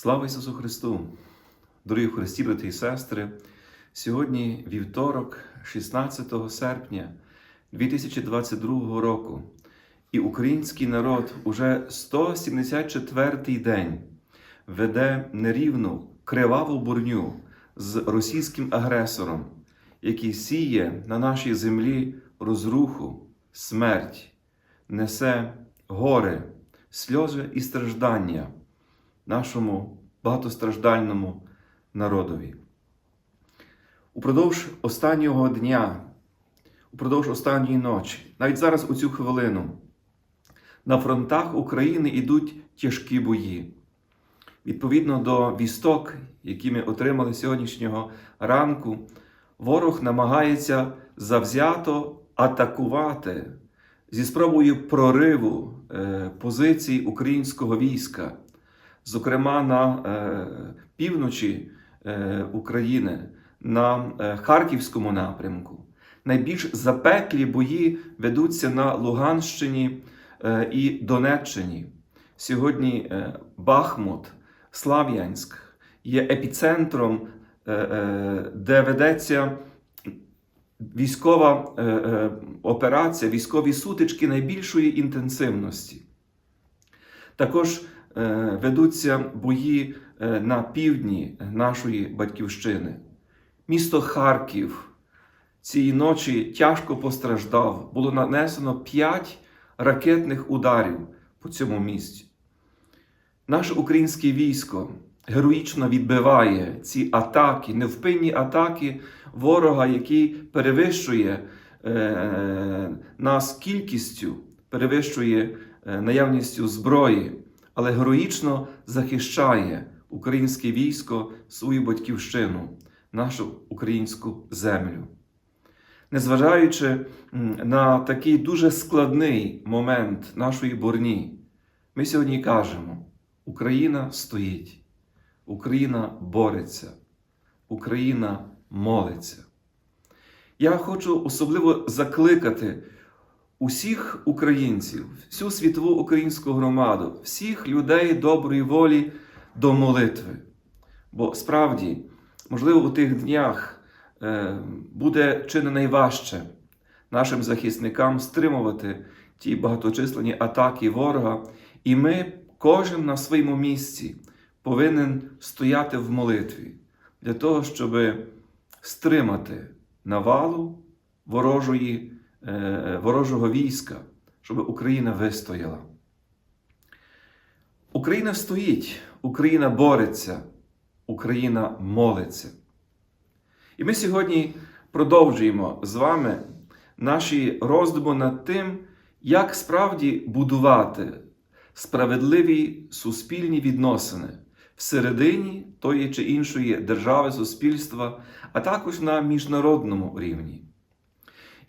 Слава Ісусу Христу! Дорогі Христі, брати і сестри! Сьогодні вівторок, 16 серпня 2022 року, і український народ уже 174-й день веде нерівну криваву бурню з російським агресором, який сіє на нашій землі розруху, смерть, несе горе, сльози і страждання нашому багатостраждальному народові. Упродовж останнього дня, упродовж останньої ночі, навіть зараз у цю хвилину, на фронтах України йдуть тяжкі бої. Відповідно до вісток, які ми отримали сьогоднішнього ранку, ворог намагається завзято атакувати зі спробою прориву е, позицій українського війська, зокрема на е, півночі е, України, на е, Харківському напрямку. Найбільш запеклі бої ведуться на Луганщині і Донеччині. Сьогодні Бахмут, Слав'янськ є епіцентром, де ведеться військова операція, військові сутички найбільшої інтенсивності. Також ведуться бої е, на півдні нашої батьківщини. Місто Харків цієї ночі тяжко постраждав. Було нанесено 5 ракетних ударів по цьому місці. Наше українське військо героїчно відбиває ці атаки, невпинні атаки ворога, який перевищує е, нас кількістю, перевищує е, наявністю зброї, але героїчно захищає українське військо свою батьківщину, нашу українську землю. Незважаючи на такий дуже складний момент нашої борні, ми сьогодні кажемо: Україна стоїть, Україна бореться, Україна молиться. Я хочу особливо закликати усіх українців, всю світову українську громаду, всіх людей доброї волі до молитви. Бо справді, можливо, у тих днях е, буде чи не найважче нашим захисникам стримувати ті багаточисленні атаки ворога, і ми, кожен на своєму місці, повинен стояти в молитві для того, щоб стримати навалу ворожої, ворожого війська, щоб Україна вистояла. Україна стоїть, Україна бореться, Україна молиться. І ми сьогодні продовжуємо з вами наші роздуми над тим, як справді будувати справедливі суспільні відносини всередині тої чи іншої держави, суспільства, а також на міжнародному рівні.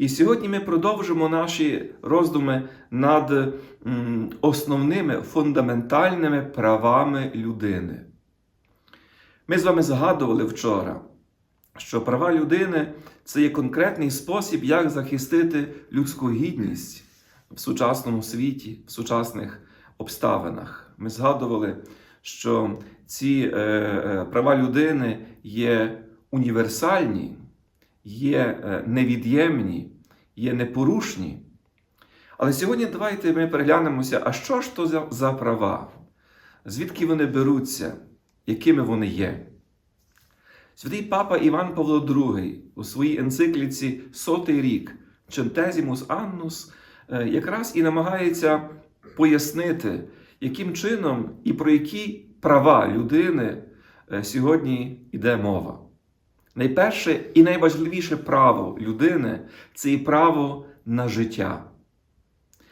І сьогодні ми продовжимо наші роздуми над основними фундаментальними правами людини. Ми з вами згадували вчора, що права людини це є конкретний спосіб, як захистити людську гідність в сучасному світі, в сучасних обставинах. Ми згадували, що ці е, е, права людини є універсальні, є е, невід'ємні, є непорушні. Але сьогодні давайте ми переглянемося, а що ж то за, права? Звідки вони беруться, якими вони є? Святий Папа Іван Павло II у своїй енцикліці Сотий рік Centesimus Annus е, якраз і намагається пояснити, яким чином і про які права людини е, сьогодні йде мова. Найперше і найважливіше право людини це і право на життя.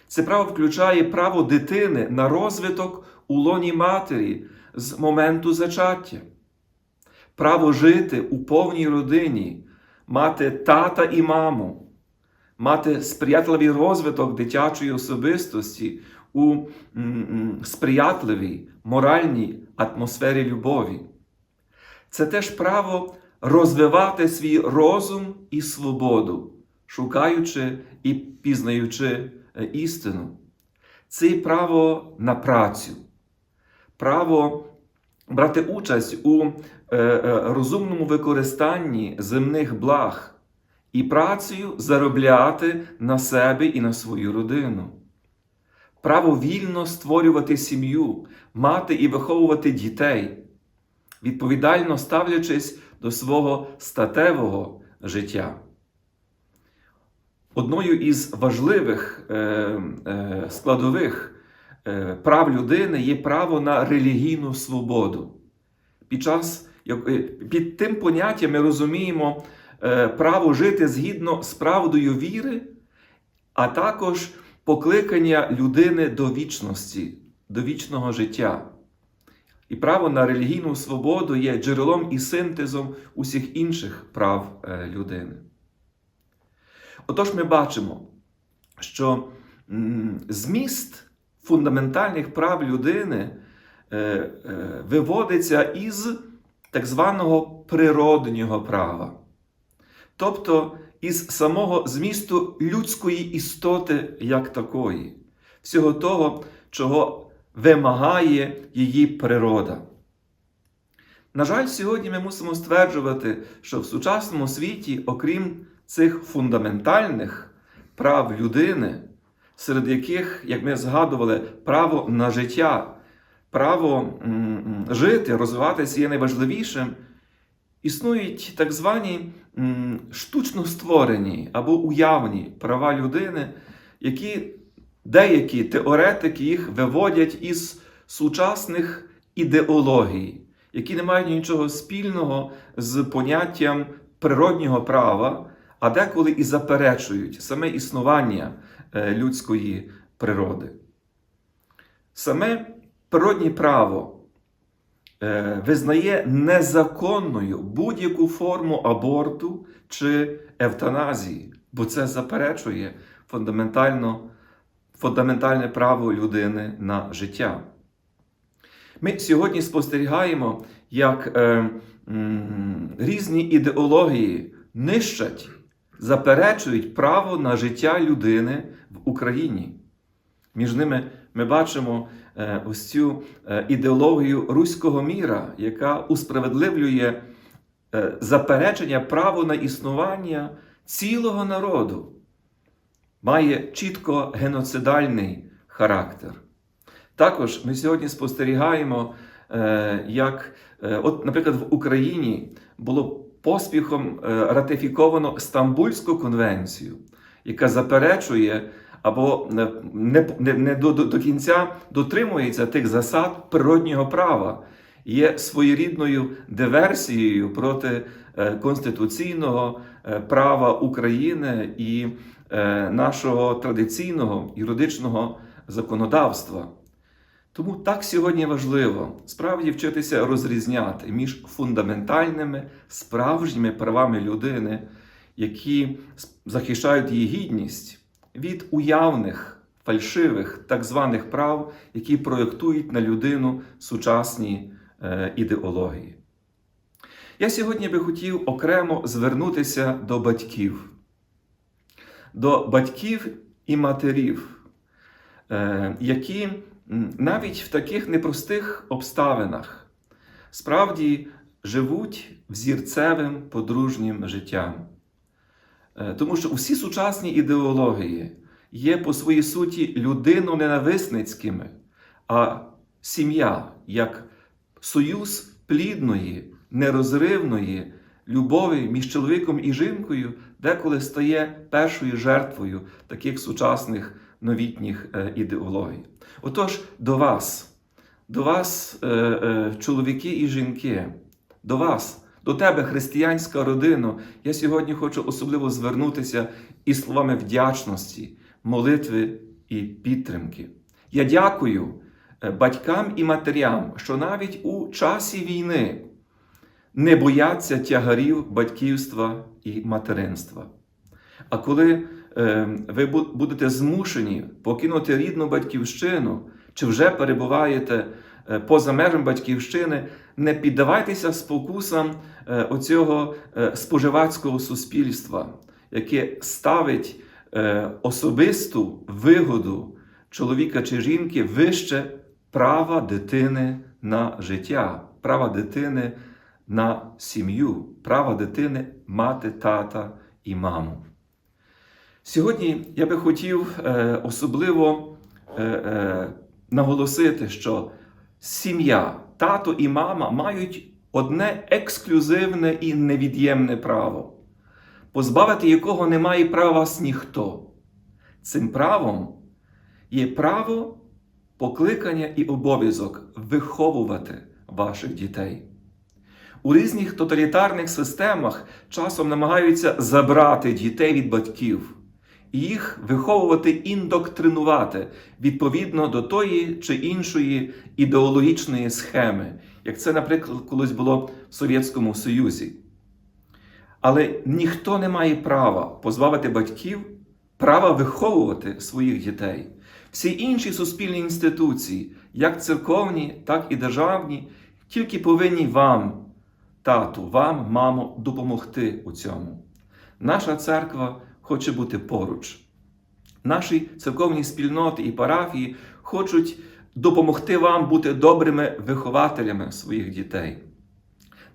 Це право включає право дитини на розвиток у лоні матері з моменту зачаття, право жити у повній родині, мати тата і маму, мати сприятливий розвиток дитячої особистості у сприятливій моральній атмосфері любові. Це теж право розвивати свій розум і свободу, шукаючи і пізнаючи істину. Це право на працю, право брати участь у е, е, розумному використанні земних благ і працею заробляти на себе і на свою родину. Право вільно створювати сім'ю, мати і виховувати дітей, відповідально ставлячись до свого статевого життя. Одною із важливих е, е, складових е, прав людини є право на релігійну свободу. Під, час, під тим поняттям ми розуміємо право жити згідно з правдою віри, а також покликання людини до вічності, до вічного життя. І право на релігійну свободу є джерелом і синтезом усіх інших прав е, людини. Отож, ми бачимо, що зміст фундаментальних прав людини е, е, виводиться із так званого природнього права, тобто із самого змісту людської істоти як такої, всього того, чого вимагає її природа. На жаль, сьогодні ми мусимо стверджувати, що в сучасному світі, окрім цих фундаментальних прав людини, серед яких, як ми згадували, право на життя, право жити, розвиватися є найважливішим, існують так звані штучно створені або уявні права людини, які деякі теоретики їх виводять із сучасних ідеологій, які не мають нічого спільного з поняттям природнього права, а деколи і заперечують саме існування е, людської природи. Саме природнє право е, визнає незаконною будь-яку форму аборту чи евтаназії, бо це заперечує фундаментально, фундаментальне право людини на життя. Ми сьогодні спостерігаємо, як е, м, різні ідеології нищать, заперечують право на життя людини в Україні. Між ними ми бачимо е, ось цю е, ідеологію руського міра, яка усправедливлює е, заперечення право на існування цілого народу, має чітко геноцидальний характер. Також ми сьогодні спостерігаємо, е, як, е, от, наприклад, в Україні було поспіхом е, ратифіковано Стамбульську конвенцію, яка заперечує або не, не, не, до, до, кінця дотримується тих засад природнього права, є своєрідною диверсією проти конституційного права України і нашого традиційного юридичного законодавства. Тому так сьогодні важливо справді вчитися розрізняти між фундаментальними справжніми правами людини, які захищають її гідність, від уявних, фальшивих так званих прав, які проєктують на людину сучасні е, ідеології. Я сьогодні би хотів окремо звернутися до батьків, до батьків і матерів, е, які навіть в таких непростих обставинах справді живуть взірцевим подружнім життям. Е, Тому що усі сучасні ідеології є по своїй суті людино-ненависницькими, а сім'я як союз плідної, нерозривної любові між чоловіком і жінкою деколи стає першою жертвою таких сучасних новітніх е, ідеологій. Отож, до вас, до вас, е, е, чоловіки і жінки, до вас, до тебе, християнська родина, я сьогодні хочу особливо звернутися із словами вдячності, молитви і підтримки. Я дякую батькам і матерям, що навіть у часі війни не бояться тягарів батьківства і материнства. А коли е, ви будете змушені покинути рідну батьківщину, чи вже перебуваєте е, поза межами батьківщини, не піддавайтеся спокусам е, оцього е, споживацького суспільства, яке ставить е, особисту вигоду чоловіка чи жінки вище права дитини на життя. права дитини на сім'ю, права дитини мати тата і маму. Сьогодні я би хотів е, особливо е, е, наголосити, що сім'я, тато і мама мають одне ексклюзивне і невід'ємне право, позбавити якого не має права ніхто. Цим правом є право покликання і обов'язок виховувати ваших дітей. У різних тоталітарних системах часом намагаються забрати дітей від батьків їх виховувати, індоктринувати відповідно до тої чи іншої ідеологічної схеми, як це, наприклад, колись було в Совєтському Союзі. Але ніхто не має права позбавити батьків права виховувати своїх дітей. Всі інші суспільні інституції, як церковні, так і державні, тільки повинні вам, тату, вам, мамо, допомогти у цьому. Наша церква хоче бути поруч. Наші церковні спільноти і парафії хочуть допомогти вам бути добрими вихователями своїх дітей.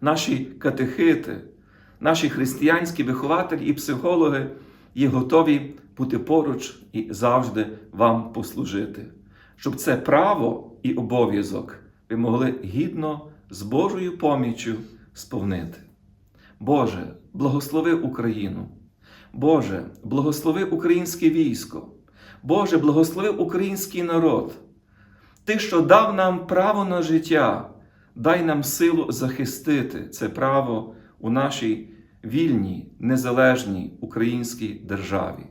Наші катехити, наші християнські вихователі і психологи є готові бути поруч і завжди вам послужити, щоб це право і обов'язок ви могли гідно з Божою поміччю сповнити. Боже, благослови Україну. Боже, благослови українське військо. Боже, благослови український народ. Ти, що дав нам право на життя, дай нам силу захистити це право у нашій вільній, незалежній українській державі.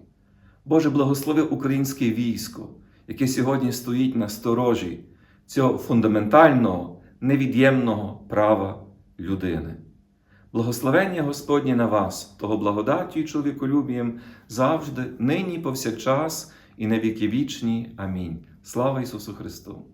Боже, благослови українське військо, яке сьогодні стоїть на сторожі цього фундаментального, невід'ємного права людини. Благословення Господнє на вас, того благодаттю і чоловіколюбієм завжди, нині, повсякчас і на віки вічні. Амінь. Слава Ісусу Христу!